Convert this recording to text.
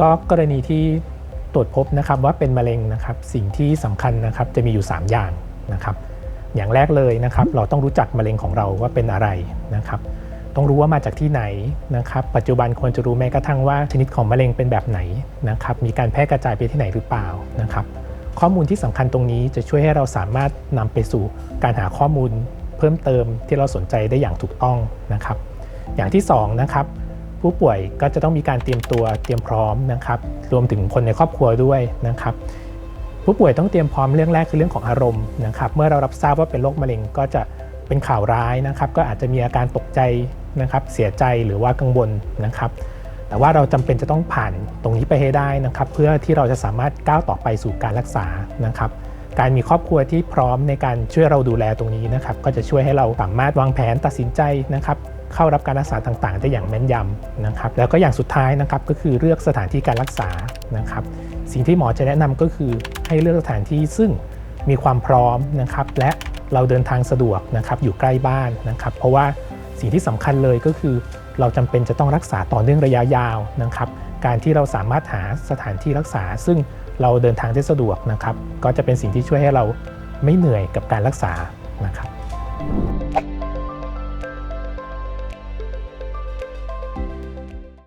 ก็กรณีที่ตรวจพบนะครับว่าเป็นมะเร็งนะครับสิ่งที่สำคัญนะครับจะมีอยู่ 3 อย่างนะครับ อย่างแรกเลยนะครับ เราต้องรู้จักมะเร็งของเราว่าเป็นอะไรนะครับ ต้องรู้ว่ามาจากที่ไหนนะครับ ปัจจุบันควรจะรู้แม้กระทั่งว่าชนิดของมะเร็งเป็นแบบไหนนะครับ มีการแพร่กระจายไปที่ไหนหรือเปล่านะครับ ข้อมูลที่สำคัญตรงนี้จะช่วยให้เราสามารถนำไปสู่การหาข้อมูลเพิ่มเติมที่เราสนใจได้อย่างถูกต้องนะครับ อย่างที่สองนะครับผู้ป่วยก็จะต้องมีการเตรียมตัวเตรียมพร้อมนะครับ รวมถึงคนในครอบครัวด้วยนะครับ ผู้ป่วยต้องเตรียมพร้อมเรื่องแรกคือเรื่องของอารมณ์นะครับ เมื่อเรารับทราบว่าเป็นโรคมะเร็งก็จะเป็นข่าวร้ายนะครับ ก็อาจจะมีอาการตกใจนะครับ เสียใจหรือว่ากังวลนะครับ แต่ว่าเราจำเป็นจะต้องผ่านตรงนี้ไปให้ได้นะครับ เพื่อที่เราจะสามารถก้าวต่อไปสู่การรักษานะครับ การมีครอบครัวที่พร้อมในการช่วยเราดูแลตรงนี้นะครับ ก็จะช่วยให้เราสามารถวางแผนตัดสินใจนะครับ เข้ารับการรักษาต่างๆ ได้อย่างแม่นยำนะครับ แล้วก็อย่างสุดท้ายนะครับก็คือเลือกสถานที่การรักษานะครับ สิ่งที่หมอจะแนะนำก็คือให้เลือกสถานที่ซึ่งมีความพร้อมนะครับ และเราเดินทางสะดวกนะครับอยู่ใกล้บ้านนะครับ เพราะว่าสิ่งที่สำคัญเลยก็คือ เราจำเป็นจะต้องรักษาต่อเนื่องระยะยาวนะครับ การที่เราสามารถหาสถานที่รักษา ซึ่งเราเดินทางได้สะดวกนะครับ ก็จะเป็นสิ่งที่ช่วยให้เราไม่เหนื่อยกับการรักษานะครับ